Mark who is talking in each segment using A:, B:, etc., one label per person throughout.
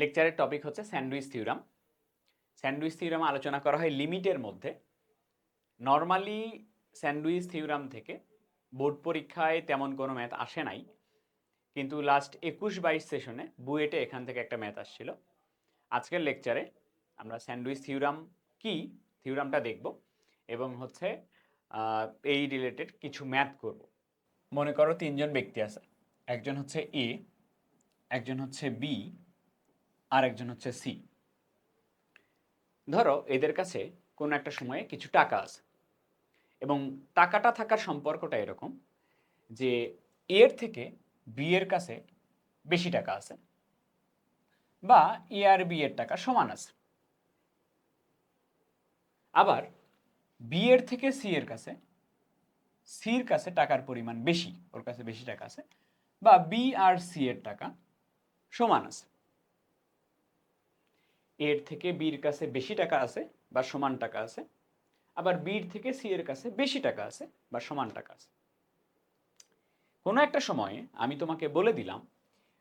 A: লেকচারের টপিক হচ্ছে sandwich theorem. Sandwich theorem আলোচনা করা হয় লিমিটের মধ্যে। নর্মালি স্যান্ডউইচ থিওরাম থেকে বোর্ড পরীক্ষায় তেমন কোনো ম্যাথ আসে নাই, কিন্তু লাস্ট একুশ বাইশ সেশনে বুয়েটে এখান থেকে একটা ম্যাথ আসছিল। আজকের লেকচারে আমরা স্যান্ডউইচ থিওরাম কি, থিওরামটা দেখব এবং হচ্ছে এই রিলেটেড কিছু ম্যাথ করব। মনে করো তিনজন ব্যক্তি আছে। একজন হচ্ছে এ একজন হচ্ছে বি আর একজন হচ্ছে সি। ধরো এদের কাছে কোনো একটা সময়ে কিছু টাকা আছে এবং টাকাটা থাকার সম্পর্কটা এরকম যে এর থেকে বি এর কাছে বেশি টাকা আছে বা এ আর বি এর টাকা সমান আছে। আবার বি এর থেকে সি এর কাছে সির কাছে টাকার পরিমাণ বেশি, ওর কাছে বেশি টাকা আছে বা বি আর সি এর টাকা সমান আছে। এর থেকে বির কাছে বেশি টাকা আছে বা সমান টাকা আছে, আবার বির থেকে সি এর কাছে বেশি টাকা আছে বা সমান টাকা আছে। কোনো একটা সময়ে আমি তোমাকে বলে দিলাম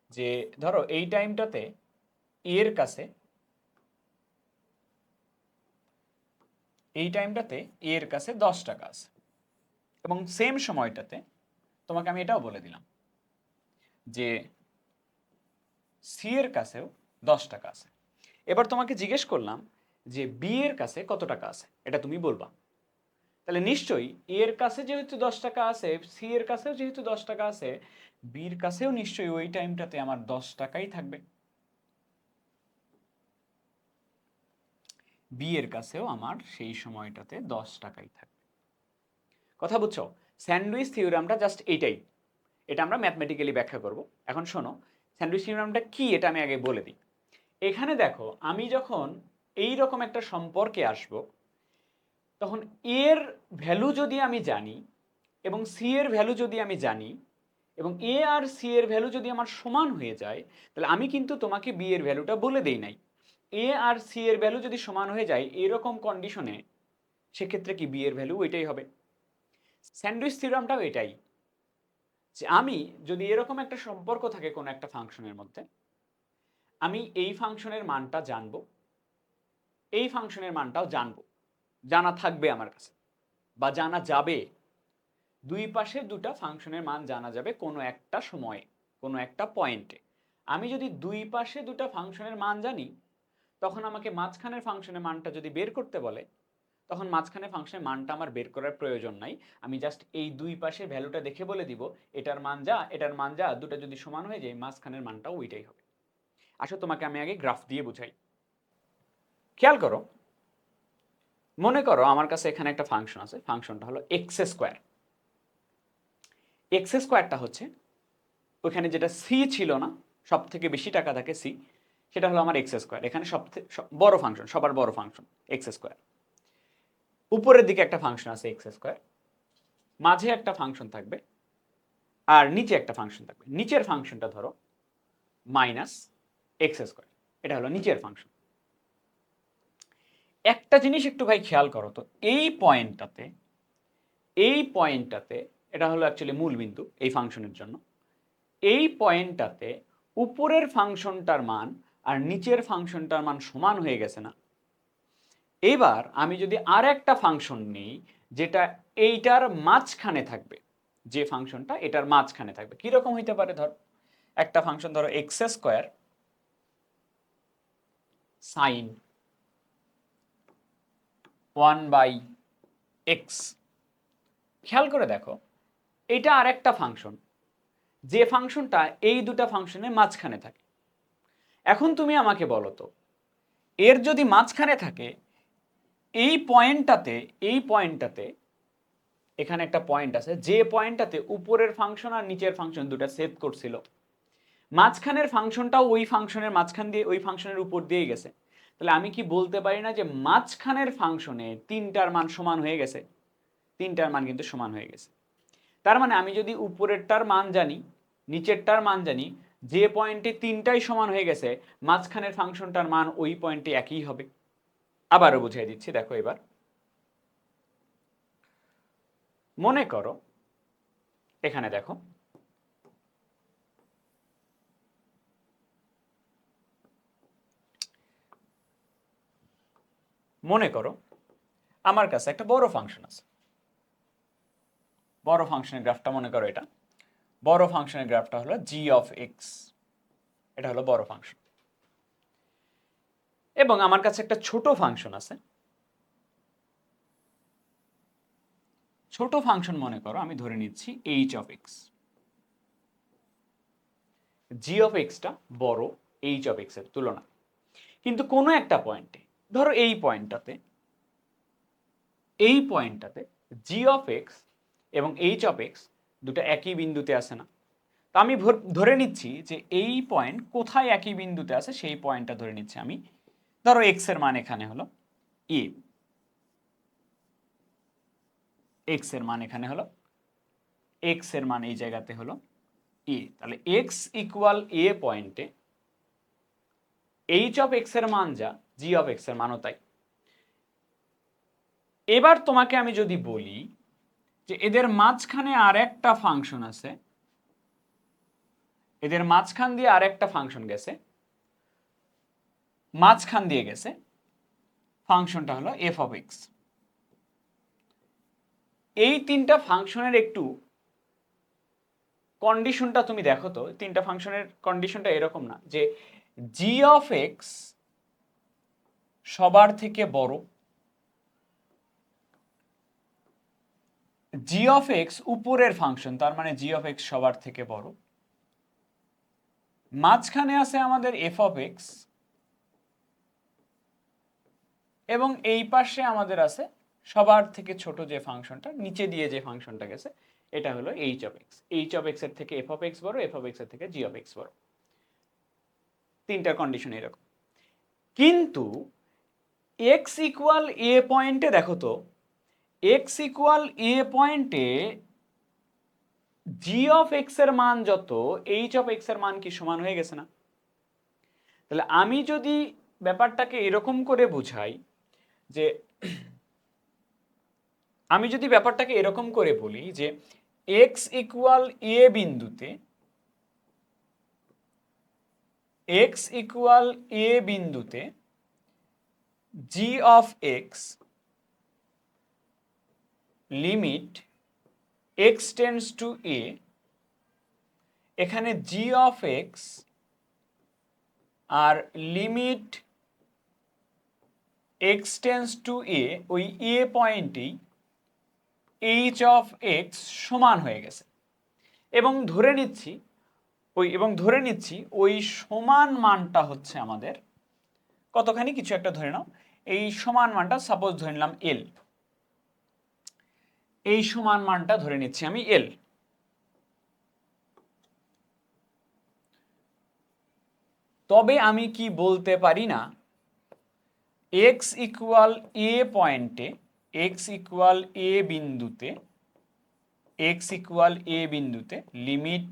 A: যে, ধরো এই টাইমটাতে এর কাছে, এই টাইমটাতে এর কাছে দশ টাকা আছে। এবং সেম সময়টাতে তোমাকে আমি এটাও বলে দিলাম যে, সি এর কাছেও দশ টাকা আছে। এবার তোমাকে জিজ্ঞেস করলাম যে বি এর কাছে কত টাকা আছে? এটা তুমি বলবা। তাহলে নিশ্চয়ই এ এর কাছে যেহেতু দশ টাকা আছে সি এর কাছেও যেহেতু দশ টাকা আছে বির কাছেও নিশ্চয়ই ওই টাইমটাতে আমার দশ টাকাই থাকবে। বি এর কাছেও আমার সেই সময়টাতে দশ টাকাই থাকবে। কথা বুঝছ? স্যান্ডউইচ থিওরামটা জাস্ট এইটাই। এটা আমরা ম্যাথমেটিক্যালি ব্যাখ্যা করব। এখন শোনো, স্যান্ডউইচ থিওরামটা কি এটা আমি আগে বলে দিই। এখানে দেখো, আমি যখন এই রকম একটা সম্পর্কে আসব, তখন এর ভ্যালু যদি আমি জানি এবং সি এর ভ্যালু যদি আমি জানি এবং এ আর সি এর ভ্যালু যদি আমার সমান হয়ে যায়, তাহলে আমি কিন্তু তোমাকে বি এর ভ্যালুটা বলে দেই নাই। এ আর সি এর ভ্যালু যদি সমান হয়ে যায় এরকম কন্ডিশনে সেক্ষেত্রে কি বি এর ভ্যালু ওইটাই হবে? স্যান্ডউইচ থিওরামটাও এটাই। যে আমি যদি এরকম একটা সম্পর্ক থাকে কোনো একটা ফাংশনের মধ্যে আমি এই ফাংশনের মানটা জানব, এই ফাংশনের মানটাও জানব। জানা থাকবে আমার কাছে, বা জানা যাবে। দুই পাশে দুটা ফাংশনের মান জানা যাবে কোনো একটা সময়ে, কোনো একটা পয়েন্টে আমি যদি দুই পাশে দুটা ফাংশনের মান জানি, তখন আমাকে মাঝখানের ফাংশনের মানটা যদি বের করতে বলে, তখন মাঝখানে ফাংশনের মানটা আমার বের করার প্রয়োজন নাই। আমি জাস্ট এই দুই পাশে ভ্যালুটা দেখে বলে দিব, এটার মান যা, এটার মান যা, দুটো যদি সমান হয়ে যায়, মাঝখানের মানটাও ওইটাই হবে। আসো তোমাকে আমি আগে গ্রাফ দিয়ে বুঝাই। খেয়াল করো, মনে করো আমার কাছে এখানে একটা ফাংশন আছে ফাংশনটা হলো এক্স স্কোয়ার এক্স স্কোয়ারটা হচ্ছে ওইখানে যেটা সি ছিল না সব থেকে বেশি টাকা থাকে সি সেটা হলো আমার এক্স স্কোয়ার এখানে সব বড় ফাংশন সবার বড় ফাংশন এক্স স্কোয়ার উপরের দিকে একটা ফাংশন আছে এক্স স্কোয়ার মাঝে একটা ফাংশন থাকবে, আর নিচে একটা ফাংশন থাকবে। নিচের ফাংশনটা ধরো মাইনাস এক্স স্কোয়ার এটা হলো নিচের ফাংশন একটা জিনিস একটু ভাই খেয়াল করো তো, এই পয়েন্টটাতে এই পয়েন্টটাতে, এটা হলো অ্যাকচুয়ালি মূল বিন্দু এই ফাংশনের জন্য, এই পয়েন্টটাতে উপরের ফাংশনটার মান আর নিচের ফাংশনটার মান সমান হয়ে গেছে না। এবার আমি যদি আর একটা ফাংশন নিই, যেটা এইটার মাঝখানে থাকবে, যে ফাংশনটা এটার মাঝখানে থাকবে, কীরকম হইতে পারে ধর? একটা ফাংশন ধরো x square sine one by x খেয়াল করে দেখো, এটা আর একটা ফাংশন যে ফাংশনটা এই দুটা ফাংশনের মাঝখানে থাকে। এখন তুমি আমাকে বলো তো, এর যদি মাঝখানে থাকে, এই পয়েন্টটাতে এই পয়েন্টটাতে এখানে একটা পয়েন্ট আছে, যে পয়েন্টটাতে উপরের ফাংশন আর নিচের ফাংশন দুটা সেভ করছিল মাঝখানের ফাংশনটাও ওই ফাংশনের মাঝখান দিয়ে, ওই ফাংশনের উপর দিয়ে গেছে। তাহলে আমি কি বলতে পারি না যে মাঝখানের ফাংশনে তিনটার মান সমান হয়ে গেছে? তিনটার মান কিন্তু সমান হয়ে গেছে। তার মানে আমি যদি উপরেরটার মান জানি, নিচেরটার মান জানি, যে পয়েন্টে তিনটাই সমান হয়ে গেছে, মাঝখানের ফাংশনটার মান ওই পয়েন্টে একই হবে। আবারও বুঝিয়ে দিচ্ছি, দেখো এবার। মনে করো, এখানে দেখো মনে করো, আমার কাছে একটা বড় ফাংশন আছে। বড় ফাংশনের গ্রাফটা মনে করো এটা। বড় ফাংশনের গ্রাফটা হলো জি অফ এক্স এটা হলো বড় ফাংশন এবং আমার কাছে একটা ছোট ফাংশন আছে। ছোট ফাংশন মনে করো, আমি ধরে নিচ্ছি H of X G of X বড় এইচ অফ এক্সের তুলনা। কিন্তু কোনো একটা পয়েন্টে ধরো এই পয়েন্টটাতে এই পয়েন্টটাতে জি অফ এক্স এবং এইচ অফ এক্স দুটো একই বিন্দুতে আসে না। তো আমি ধরে নিচ্ছি যে এই পয়েন্ট কোথায় একই বিন্দুতে আছে সেই পয়েন্টটা ধরে নিচ্ছি আমি। ধরো এক্সের মান এখানে হলো এ এক্সের মান এখানে হলো এক্সের মান এই জায়গাতে হলো এ তাহলে এক্স ইকুয়াল এ পয়েন্টে এইচ অফ এক্সের মান যা জি অফ এক্সের মানও তাই। এবার তোমাকে আমি যদি বলি যে এদের মাঝখানে আর একটা ফাংশন আছে, এদের মাঝখান দিয়ে আর একটা ফাংশন গেছে, মাঝখান দিয়ে গেছে ফাংশনটা হলো এফ অফ এক্স এই তিনটা ফাংশনের একটু কন্ডিশনটা তুমি দেখো তো, তিনটা ফাংশনের কন্ডিশনটা এরকম না যে জি অফ এক্স সবার থেকে বড়। জি অফ এক্স উপরের ফাংশন তার মানে জি অফ এক্স সবার থেকে বড়। মাঝখানে আছে আমাদের এফ অফ এক্স এবং এই পাশে আমাদের আছে সবার থেকে ছোট যে ফাংশনটা, নিচে দিয়ে যে ফাংশনটা গেছে, এটা হলো h of x h of এক্সের থেকে এফ অফ এক্স বড় এফ অফ এক্সের থেকে জি অফ এক্স বড়। তিনটা কন্ডিশন এরকম। কিন্তু এক্স ইকুয়াল এ পয়েন্টে দেখো তো এক্স ইকুয়াল এ পয়েন্টে জি অফ এক্সের মান যত এইচ অফ এক্সের মান কি সমান হয়ে গেছে না? তাহলে আমি যদি ব্যাপারটাকে এরকম করে বুঝাই যে, আমি যদি ব্যাপারটাকে এরকম করে বলি যে এক্স ইকুয়াল এ বিন্দুতে এক্স ইকুয়াল এ বিন্দুতে g of x limit x tends to a এখানে g of x R limit x tends to a ওই এ পয়েন্টেই এইচ অফ এক্স সমান হয়ে গেছে। এবং ধরে নিচ্ছি, ওই, এবং ধরে নিচ্ছি ওই সমান মানটা হচ্ছে আমাদের কতখানি? কিছু একটা ধরে নাও। এই সমান মানটা সাপোজ ধরে নিলাম এল এই সমান মানটা ধরে নিচ্ছি আমি এল তবে আমি কি বলতে পারি না? এক্স ইকুয়াল এ পয়েন্টে এক্স ইকুয়াল এ বিন্দুতে এক্স ইকুয়াল এ বিন্দুতে limit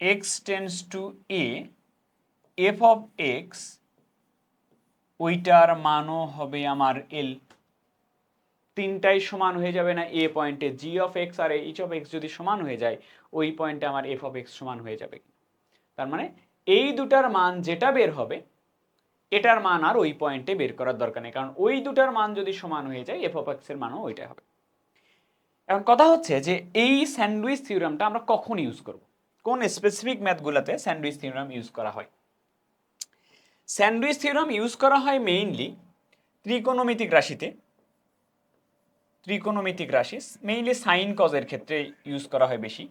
A: x tends to a f of x ওইটার মানও হবে আমার এল তিনটাই সমান হয়ে যাবে না এ। পয়েন্টে জি অফ এক্স আর এইচ অফ এক্স যদি সমান হয়ে যায়, ওই পয়েন্টে আমার এফ অফ এক্স সমান হয়ে যাবে। তার মানে এই দুটার মান যেটা বের হবে, এটার মান আর ওই পয়েন্টে বের করার দরকার নেই। কারণ ওই দুটার মান যদি সমান হয়ে যায় এফ অফ এক্সের মানও ওইটাই হবে। এখন কথা হচ্ছে যে এই স্যান্ডউইচ থিওরামটা আমরা কখন ইউজ করব? কোন স্পেসিফিক ম্যাথগুলোতে স্যান্ডউইচ থিওরাম ইউজ করা হয়? স্যান্ডউইচ থিওরাম ইউজ করা হয় মেইনলি ত্রিকোণমিতিক রাশিতে। ত্রিকোণমিতিক রাশি, মেইনলি সাইন কজের ক্ষেত্রে ইউজ করা হয় বেশি।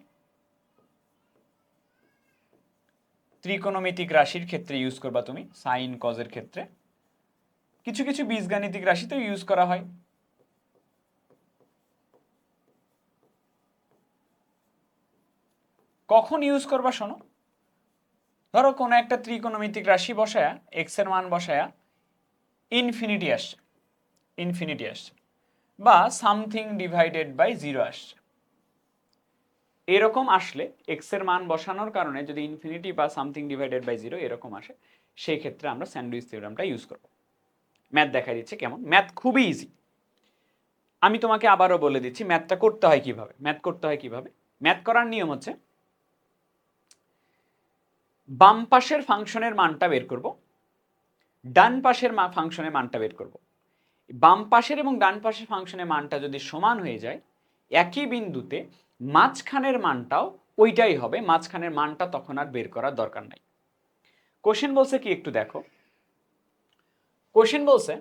A: ত্রিকোণমিতিক রাশির ক্ষেত্রে ইউজ করবা তুমি, সাইন কজের ক্ষেত্রে। কিছু কিছু বীজগাণিতিক রাশিতেও ইউজ করা হয়। কখন ইউজ করবা শোনো? ধরো কোনো একটা ত্রিকোণমিতিক রাশি বসায়া এক্সের মান বসায়া ইনফিনিটি আসছে ইনফিনিটি আসছে, বা সামথিং ডিভাইডেড বাই জিরো আসছে। এরকম আসলে এক্সের মান বসানোর কারণে যদি ইনফিনিটি বা সামথিং ডিভাইডেড বাই জিরো এরকম আসে সেই ক্ষেত্রে আমরা স্যান্ডউইচ থিওরামটা ইউজ করব। ম্যাথ দেখা দিচ্ছে কেমন? ম্যাথ খুবই ইজি আমি তোমাকে আবারও বলে দিচ্ছি ম্যাথটা করতে হয় কীভাবে? ম্যাথ করতে হয় কীভাবে? ম্যাথ করার নিয়ম হচ্ছে বাম পাশের ফাংশনের মানটা বের করব, ডান পাশের মা ফাংশনের মানটা বের করব। বাম পাশের এবং ডান পাশের ফাংশনের মানটা যদি সমান হয়ে যায়, একই বিন্দুতে মাঝখানের মানটাও ওইটাই হবে, মাঝখানের মানটা তখন আর বের করার দরকার নাই। কোশ্চেন বলছে কি একটু দেখো। কোশ্চেন বলছে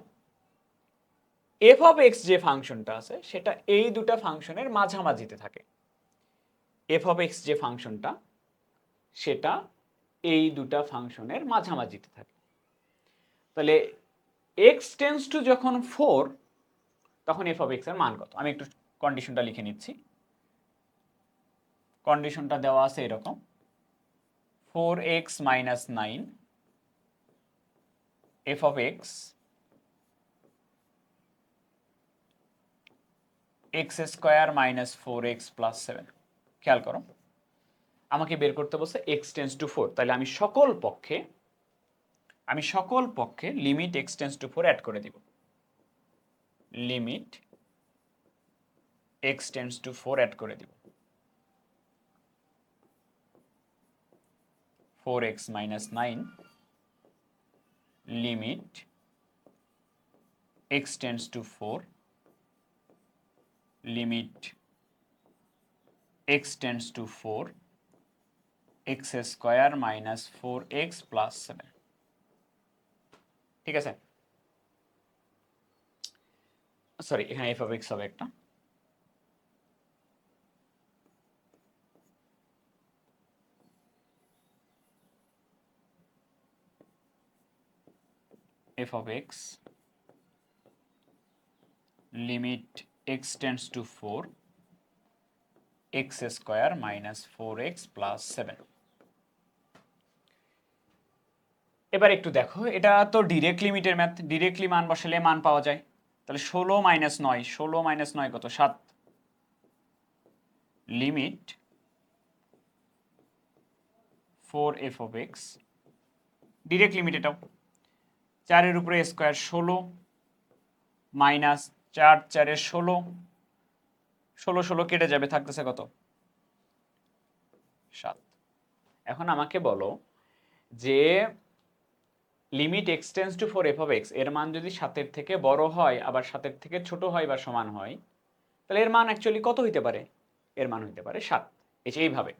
A: এফ অফ এক্স যে ফাংশনটা আছে, সেটা এই দুটা ফাংশনের মাঝামাঝিতে থাকে। এফ অফ এক্স যে ফাংশনটা, সেটা এই দুটা ফাংশনের মাঝামাঝিতে থাকে। তাহলে এক্স টেন্স টু যখন ফোর তখন এফ অফ এক্সের মান কত? আমি একটু কন্ডিশনটা লিখে নিচ্ছি। কন্ডিশনটা দেওয়া আছে এরকম। Four x minus nine f of x x square minus four x plus seven খেয়াল করো। আমাকে বের করতে বলছে এক্স টেন্স টু ফোর তাহলে আমি সকল পক্ষে, আমি সকল পক্ষে limit x tends to four add করে দিব। Limit x tends to four add করে দিব। Four x minus nine limit x tends to four limit x tends to four x square minus four x plus seven ঠিক আছে? Sorry এখানে F of x হবে একটা। f of x limit x tends to 4 x square minus 4x plus 7 এবার একটু দেখো, এটা তো ডিরেক্ট লিমিটের ম্যাথ ডিরেক্টলি মান বসালে মান পাওয়া যায়। তাহলে ষোলো মাইনাস নয়, ষোলো মাইনাস নয় কত? সাত। Limit four f of x direct limit এটাও। চারের উপরে স্কোয়ার ষোলো মাইনাস চার, চারের ষোলো। ষোলো ষোলো কেটে যাবে, থাকতেছে কত? সাত। এখন আমাকে বলো যে limit x tends to four f of এক্সের মান যদি সাতের থেকে বড় হয়, আবার সাতের থেকে ছোট হয় বা সমান হয়, তাহলে এর মান অ্যাকচুয়ালি কত হইতে পারে? এর মান হইতে পারে সাত। এই এইভাবে।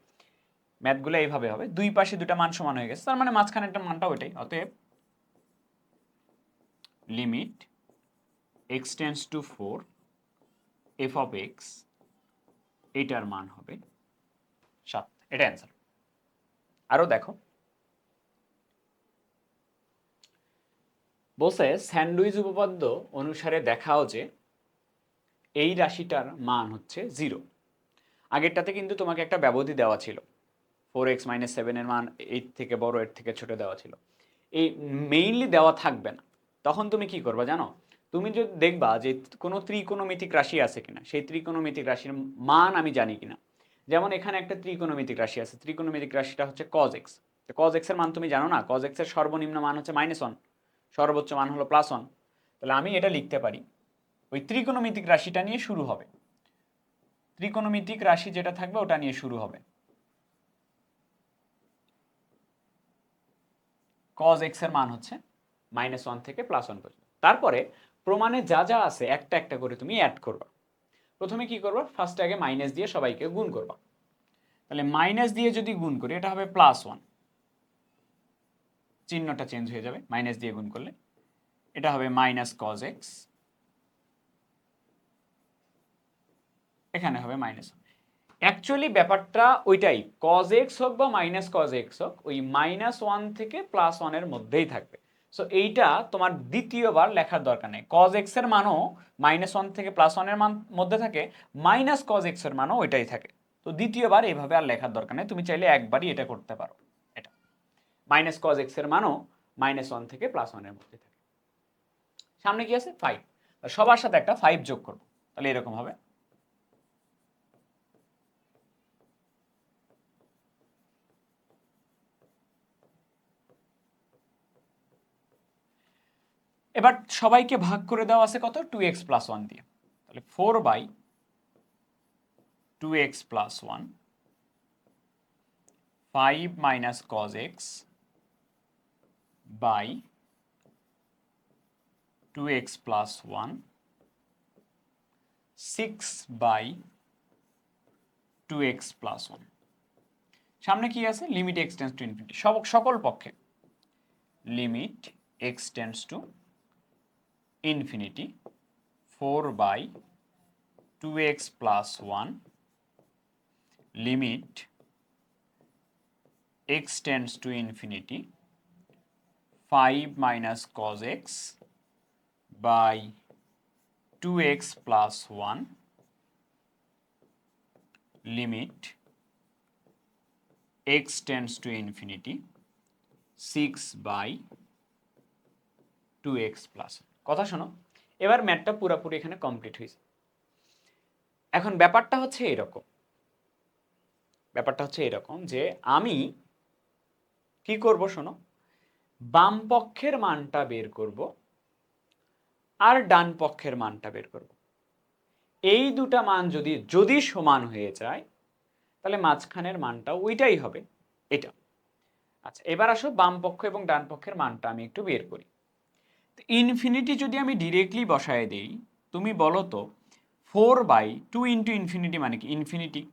A: ম্যাথগুলো এইভাবে হবে। দুই পাশে দুটা মান সমান হয়ে গেছে, তার মানে মাঝখানে একটা মানটা ওইটাই অতএব limit x tends to four f of x এইটার মান হবে সাত। এটা অ্যান্সার আরও দেখো। বলছে স্যান্ডউইচ উপপাদ্য অনুসারে দেখাও যে এই রাশিটার মান হচ্ছে জিরো। আগেরটাতে কিন্তু তোমাকে একটা ব্যবধি দেওয়া ছিল। ফোর এক্স মাইনাস সেভেনের মান এইট থেকে বড় এর থেকে ছোট দেওয়া ছিল। এই মেইনলি দেওয়া থাকবে না। তখন তুমি কি করবা জানো? তুমি যদি দেখবা যে কোনো ত্রিকোণমিতিক রাশি আছে কিনা, সেই ত্রিকোণমিতিক রাশির মান আমি জানি কিনা। যেমন এখানে একটা ত্রিকোণমিতিক রাশি আছে, ত্রিকোণমিতিক রাশিটা হচ্ছে কজ এক্স কজ এক্সের মান তুমি জানো না? কজ এক্সের সর্বনিম্ন মান হচ্ছে মাইনাস ওয়ান সর্বোচ্চ মান হলো প্লাস ওয়ান তাহলে আমি এটা লিখতে পারি। ওই ত্রিকোণমিতিক রাশিটা নিয়ে শুরু হবে। ত্রিকোণমিতিক রাশি যেটা থাকবে ওটা নিয়ে শুরু হবে। কজ এক্সের মান হচ্ছে মাইনাস ওয়ান থেকে প্লাস ওয়ান পর্যন্ত। তারপরে প্রমাণে যা যা আছে, একটা একটা করে তুমি অ্যাড করবা। প্রথমে কি করবা? ফার্স্ট আগে মাইনাস দিয়ে সবাইকে গুণ করবা। তাহলে মাইনাস দিয়ে যদি গুণ করি, এটা হবে প্লাস ওয়ান চিহ্নটা চেঞ্জ হয়ে যাবে মাইনাস দিয়ে গুণ করলে। এটা হবে মাইনাস কজ এক্স এখানে হবে মাইনাস অ্যাকচুয়ালি ব্যাপারটা ওইটাই কজ এক্স হোক বা মাইনাস কজ এক্স হোক, ওই মাইনাস ওয়ান থেকে প্লাস ওয়ানের মধ্যেই থাকবে। সো এইটা তোমার দ্বিতীয়বার লেখার দরকার নেই। কজ এক্সের মানও মাইনাস ওয়ান থেকে প্লাস ওয়ানের মান মধ্যে থাকে মাইনাস কজ এক্সের মানও ওইটাই থাকে। তো দ্বিতীয়বার এইভাবে আর লেখার দরকার নেই। তুমি চাইলে একবারই এটা করতে পারো। মাইনাস কজ এক্সের মানও মাইনাস ওয়ান থেকে প্লাস ওয়ানের মধ্যে থাকে। সামনে কি আছে? ফাইভ সবার সাথে একটা ফাইভ যোগ করব। তাহলে এরকম হবে। এবার সবাইকে ভাগ করে দেওয়া আছে কত? টু এক্স প্লাস ওয়ান দিয়ে। তাহলে four by two x plus one five minus cos x by two x plus one, six by two x plus one. সামনে কি আছে? Limit x tends to infinity. সব, সকল পক্ষে। Limit x tends to infinity, four by two x plus one. Limit x tends to infinity 5 minus cos x by 2x plus 1 limit x tends to infinity 6 by 2x plus কথা শোনো, এবার ম্যাথটা পুরোপুরি এখানে complete হয়েছে। এখন ব্যাপারটা হচ্ছে এরকম। ব্যাপারটা হচ্ছে এরকম যে আমি কি করব শোনো বাম পক্ষের মানটা বের করব আর ডান পক্ষের মানটা বের করব। এই দুটা মান যদি যদি সমান হয়ে যায়, তাহলে মাঝখানের মানটা ওইটাই হবে, এটা। আচ্ছা এবার আসো বাম পক্ষ এবং ডান পক্ষের মানটা আমি একটু বের করি। ইনফিনিটি যদি আমি ডিরেক্টলি বসায় দেই, তুমি বলো তো four by two into infinity মানে কি? ইনফিনিটি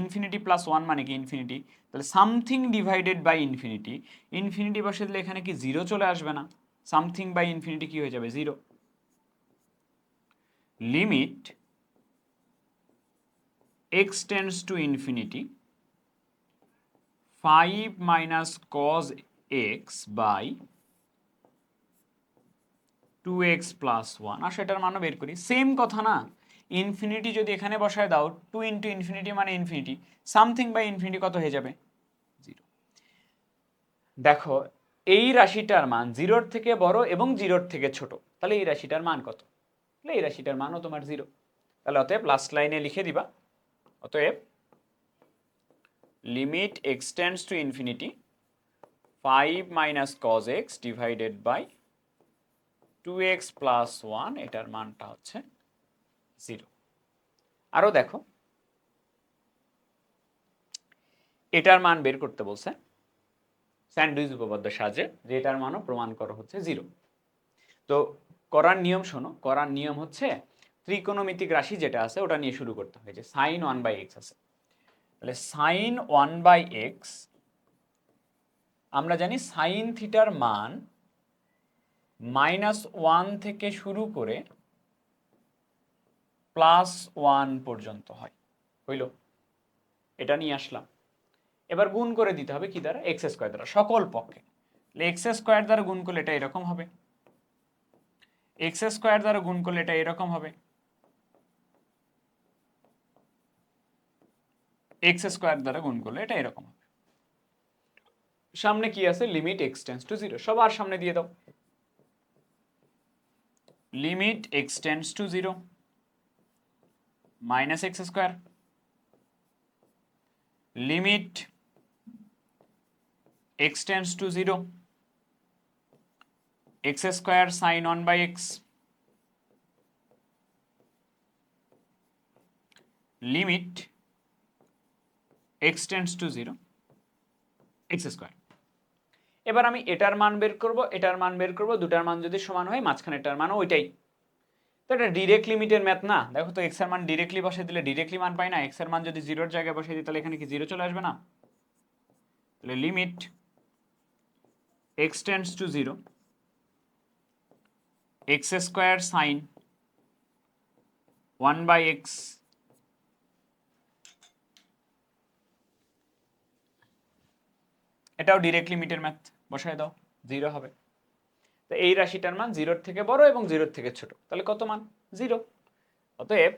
A: ইনফিনিটি প্লাস ওয়ান মানে কি ইনফিনিটি তাহলে something divided by infinity infinity বসে দিলে এখানে কি জিরো চলে আসবে না? সামথিং বাই ইনফিনিটি কি হয়ে যাবে? Zero limit x tends to infinity five minus cos x by two x plus one আর সেটার মানও বের করি। সেম কথা না? ইনফিনিটি যদি এখানে বসায় দাও টু ইন্টু ইনফিনিটি মানে ইনফিনিটি সামথিং বাই ইনফিনিটি কত হয়ে যাবে? জিরো দেখো, এই রাশিটার মান জিরোর থেকে বড় এবং জিরোর থেকে ছোট। তাহলে এই রাশিটার মান কত? তাহলে এই রাশিটার মানও তোমার জিরো তাহলে অতএব লাস্ট লাইনে লিখে দিবা। অতএব limit x tends to infinity five minus cos x divided by two x plus one এটার মানটা হচ্ছে জিরো। আরও দেখো। এটার মান বের করতে বলছে, স্যান্ডউইচ উপপাদ্যের সাহায্যে যে এটার মানও প্রমাণ করা হচ্ছে জিরো। তো করার নিয়ম শোনো, করার নিয়ম হচ্ছে ত্রিকোণমিতিক রাশি যেটা আছে, ওটা নিয়ে শুরু করতে হয় যে সাইন ওয়ান বাই এক্স আছে। তাহলে সাইন ওয়ান বাই এক্স আমরা জানি সাইন থিটার মান মাইনাস ওয়ান থেকে শুরু করে প্লাস ওয়ান পর্যন্ত হয়। হইল? এটা নিয়ে আসলাম। এবার গুণ করে দিতে হবে কি দ্বারা? এক্স স্কোয়ার দ্বারা, সকল পক্ষে। এক্স স্কোয়ার দ্বারা গুণ করলে এটা এরকম হবে। এক্স স্কোয়ার দ্বারা গুণ করলে এটা এরকম হবে। এক্স স্কোয়ার দ্বারা গুণ করলে এটা এরকম হবে। সামনে কি আছে? Limit x tends to zero. সবার সামনে দিয়ে দাও। Limit x tends to zero. Minus x square limit x tends to 0 x square sin 1 by x limit x tends to 0 x square এবার আমি এটার মান বের করব এটার মান বের করব দুটার মান যদি সমান হয় মাঝখানে এটার মানও ওইটাই তো এটা ডিরেক্ট লিমিটের ম্যাথ না। দেখো তো এক্সের মান ডিরেক্টলি বসে দিলে ডিরেক্টলি মান পাই না। এক্সের মান যদি জিরোর জায়গায় বসে দিই, তাহলে এখানে কি জিরো চলে আসবে না? তাহলে limit x tends to zero x square sine one by x এটাও ডিরেক্ট লিমিটের ম্যাথ বসায় দাও জিরো হবে। তো এই রাশিটার মান জিরোর থেকে বড় এবং জিরোর থেকে ছোট। তাহলে কত মান? জিরো। অতএব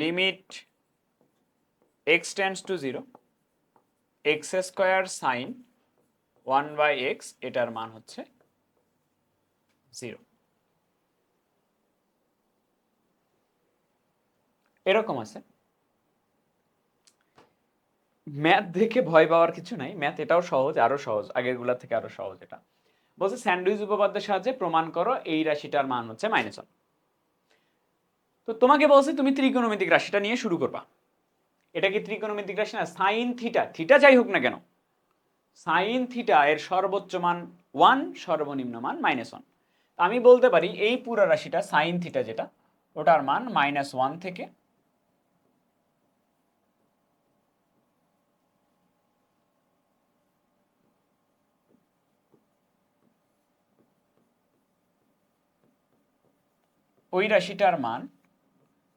A: limit x tends to zero x square sine one by x এটার মান হচ্ছে জিরো এরকম আছে। ম্যাথ দেখে ভয় পাওয়ার কিছু নাই। ম্যাথ এটাও সহজ, আরও সহজ, আগেরগুলা থেকে আরও সহজ এটা। বলছে, স্যান্ডউইচ উপপাদ্যের সাহায্যে প্রমাণ করো এই রাশিটার মান হচ্ছে মাইনাস ওয়ান তো তোমাকে বলছে, তুমি ত্রিকোণমিতিক রাশিটা নিয়ে শুরু করবা। এটা কি ত্রিকোণমিতিক রাশি না? সাইন থিটা থিটা যাই হোক না কেন সাইন থিটা এর সর্বোচ্চ মান ওয়ান সর্বনিম্ন মান মাইনাস ওয়ান আমি বলতে পারি, এই পুরো রাশিটা সাইন থিটা যেটা, ওটার মান মাইনাস ওয়ান থেকে ওই রাশিটার মান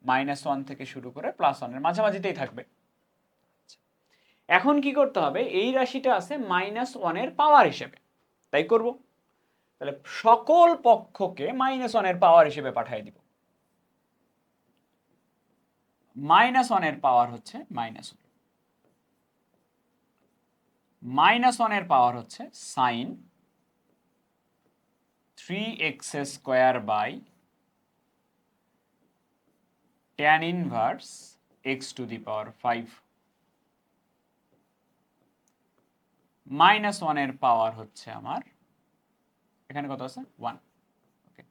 A: মাইনাস ওয়ান থেকে শুরু করে প্লাস ওয়ানের মাঝামাঝিতেই থাকবে। এখন কি করতে হবে? এই রাশিটা আছে মাইনাস ওয়ানের পাওয়ার হিসেবে। তাই করব? তাহলে সকল পক্ষকে মাইনাস ওয়ানের পাওয়ার হিসেবে পাঠিয়ে দিব। মাইনাস ওয়ানের পাওয়ার হচ্ছে মাইনাস ওয়ান মাইনাস ওয়ানের পাওয়ার হচ্ছে sine three x square by tan inverse x to the power 5 minus ওয়ানের পাওয়ার হচ্ছে আমার, এখানে কত আছে? ওয়ান ওকে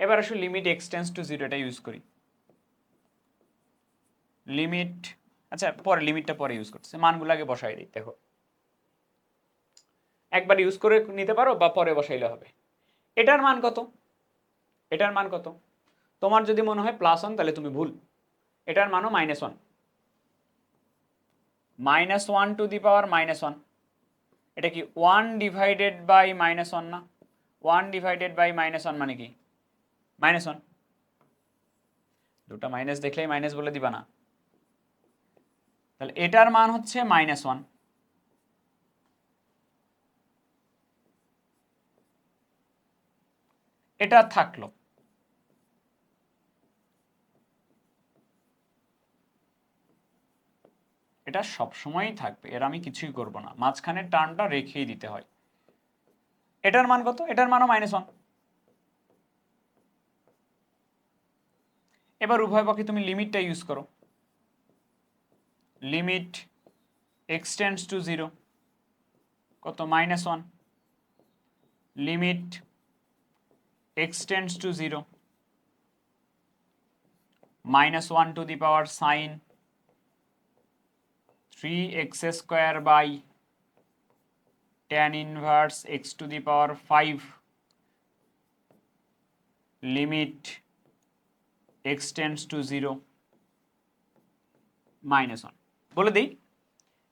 A: এবার আসলে limit x tends to zero এটা ইউজ করি। লিমিট আচ্ছা পরে লিমিটটা পরে ইউজ করতেছে। মানগুলো আগে বসাই দিই, দেখো। একবার ইউজ করে নিতে পারো বা পরে বসাইলে হবে। এটার মান কত? এটার মান কত? তোমার যদি মনে হয় প্লাস ওয়ান তাহলে তুমি ভুল। এটার মানও minus one minus one to the power minus one এটা কি one divided by minus one না? One divided by minus one মানে কি? মাইনাস ওয়ান দুটা মাইনাস দেখলেই মাইনাস বলে দিবা না। তাহলে এটার মান হচ্ছে মাইনাস ওয়ান এটা থাকল। এটা সবসময়ই থাকবে, এর আমি কিছুই করব না। মাঝখানের টার্নটা রেখেই দিতে হয়। এটার মান কত? এটার মানও মাইনাস ওয়ান এবার উভয় পক্ষে তুমি লিমিটটা ইউজ করো। Limit x tends to zero কত? Minus one limit x tends to zero minus one to the power sine three x square by inverse x to the power 5 limit x tends to 0 minus one বলে দিই,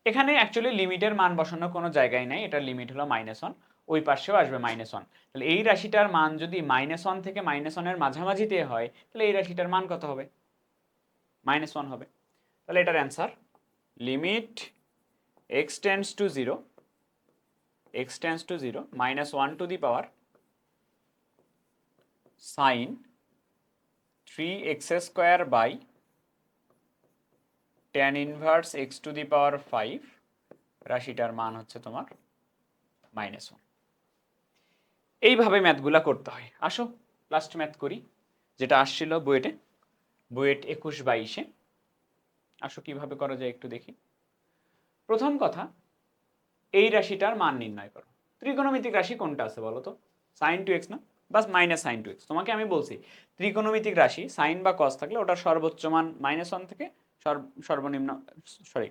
A: এখানে actually লিমিটের মান বসানোর কোনো জায়গায় নাই, এটার লিমিট হলো মাইনাস ওয়ান ওই পাশেও আসবে মাইনাস ওয়ান তাহলে এই রাশিটার মান যদি মাইনাস ওয়ান থেকে মাইনাস ওয়ানের মাঝামাঝিতে হয়, তাহলে এই রাশিটার মান কত হবে? মাইনাস ওয়ান হবে। তাহলে এটার answer limit x tends to zero x tends to 0 minus 1 to the power sine 3x square by tan inverse x to the power 5 রাশিটার মান হচ্ছে তোমার মাইনাস ওয়ান এইভাবে ম্যাথগুলা করতে হয়। আসো লাস্ট ম্যাথ করি, যেটা আসছিল বুয়েটে, বুয়েট একুশ বাইশে। আসো কীভাবে করা যায় একটু দেখি। প্রথম কথা, এই রাশিটার মান নির্ণয় করো। ত্রিকোণমিতিক রাশি কোনটা আছে বলো তো? সাইন টু এক্স না? বাস মাইনাস সাইন টু এক্স তোমাকে আমি বলছি, ত্রিকোণমিতিক রাশি সাইন বা কস থাকলে ওটার সর্বোচ্চ মান মাইনাস ওয়ান থেকে সর্বনিম্ন সরি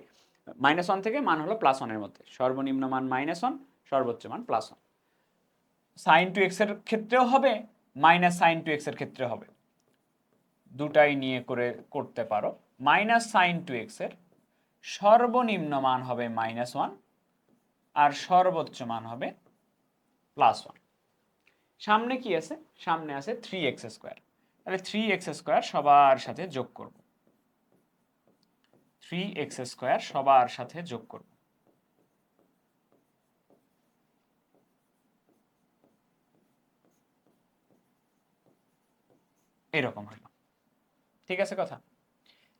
A: মাইনাস ওয়ান থেকে মান হলো প্লাস ওয়ানের মধ্যে। সর্বনিম্ন মান মাইনাস ওয়ান সর্বোচ্চ মান প্লাস ওয়ান সাইন টু এক্সের ক্ষেত্রেও হবে মাইনাস সাইন টু এক্সের ক্ষেত্রে হবে। দুটাই নিয়ে করে করতে পারো। মাইনাস সাইন টু এক্সের সর্বনিম্ন মান হবে মাইনাস ওয়ান আর সর্বোচ্চ মান হবে প্লাস ওয়ান সামনে কি আছে? সামনে আছে থ্রি এক্স স্কোয়ার তাহলে থ্রি এক্স স্কোয়ার সবার সাথে যোগ করব। থ্রি এক্স স্কোয়ার সবার সাথে যোগ করব। এরকম হলো ঠিক আছে কথা?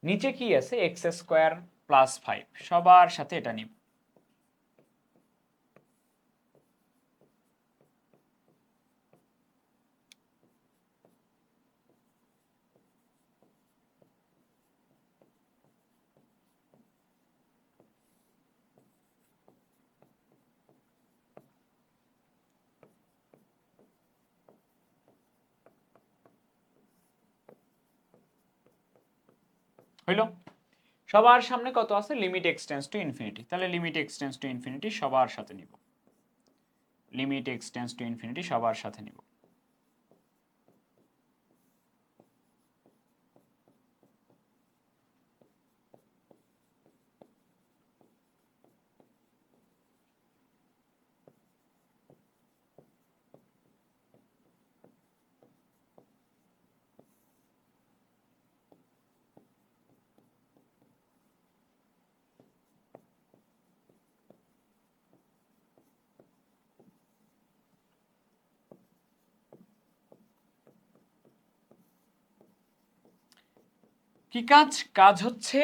A: নিচে কি আছে? এক্স স্কোয়ার প্লাস ফাইভ সবার সাথে এটা নিব। হইল? সবার সামনে কত আছে? Limit x tends to infinity তাহলে limit x tends to infinity সবার সাথে নিব। লিমিট এক্সটেন্স টু ইনফিনিটি সবার সাথে নিব। কি কাজ? কাজ হচ্ছে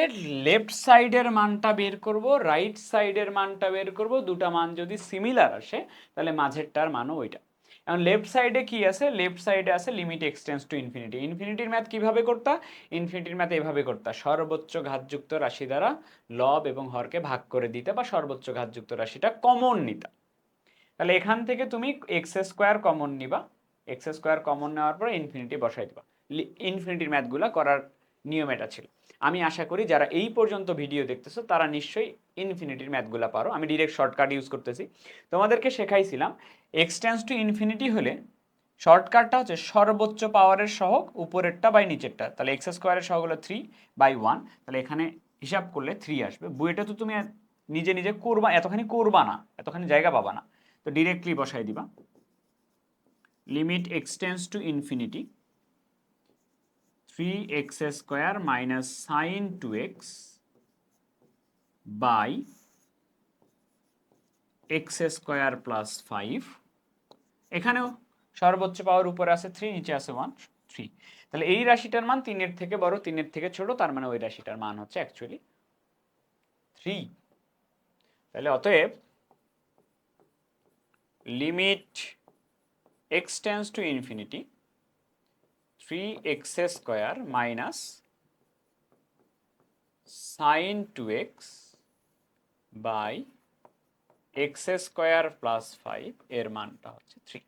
A: লেফট সাইডের মানটা বের করব রাইট সাইডের মানটা বের করব, দুটা মান যদি সিমিলার আসে, তাহলে মাঝেরটার মানও ওইটা। এখন লেফট সাইডে কি আছে? লেফট সাইডে আছে limit x tends to infinity ইনফিনিটির math কীভাবে করতা? ইনফিনিটির ম্যাথ এভাবে করতা। সর্বোচ্চ ঘাতযুক্ত রাশি দ্বারা লব এবং হরকে ভাগ করে দিতে বা সর্বোচ্চ ঘাতযুক্ত রাশিটা কমন নিতা। তাহলে এখান থেকে তুমি এক্স স্কোয়ার কমন নিবা। এক্স স্কোয়ার কমন নেওয়ার পরে ইনফিনিটি বসাই দিবা। ইনফিনিটির ম্যাথগুলো করার নিয়ম এটা ছিল। আমি আশা করি যারা এই পর্যন্ত ভিডিও দেখতেছো, তারা নিশ্চয়ই ইনফিনিটির ম্যাথগুলো পারো। আমি ডিরেক্ট শর্টকাট ইউজ করতেছি। তোমাদেরকে শেখাইছিলাম এক্সটেন্স টু ইনফিনিটি হলে শর্টকাটটা হচ্ছে সর্বোচ্চ পাওয়ারের সহগ, উপরেরটা বাই নিচেরটা। তাহলে এক্স স্কোয়ারের সহগ হলো থ্রি বাই ওয়ান তাহলে এখানে হিসাব করলে থ্রি আসবে। বইটা তো তুমি নিজে নিজে করবা, এতখানি করবা না, এতখানি জায়গা পাবা না। তো ডিরেক্টলি বসাই দিবা। Limit x tends to infinity three x square minus sine two x by x square plus five এখানেও সর্বোচ্চ পাওয়ার উপরে আছে থ্রি নিচে আছে ওয়ান থ্রি তাহলে এই রাশিটার মান তিনের থেকে বড়, তিনের থেকে ছোট, তার মানে ওই রাশিটার মান হচ্ছে অ্যাকচুয়ালি থ্রি তাহলে অতএব limit x tends to infinity three x square minus sine two x by x square plus five এর মানটা হচ্ছে থ্রি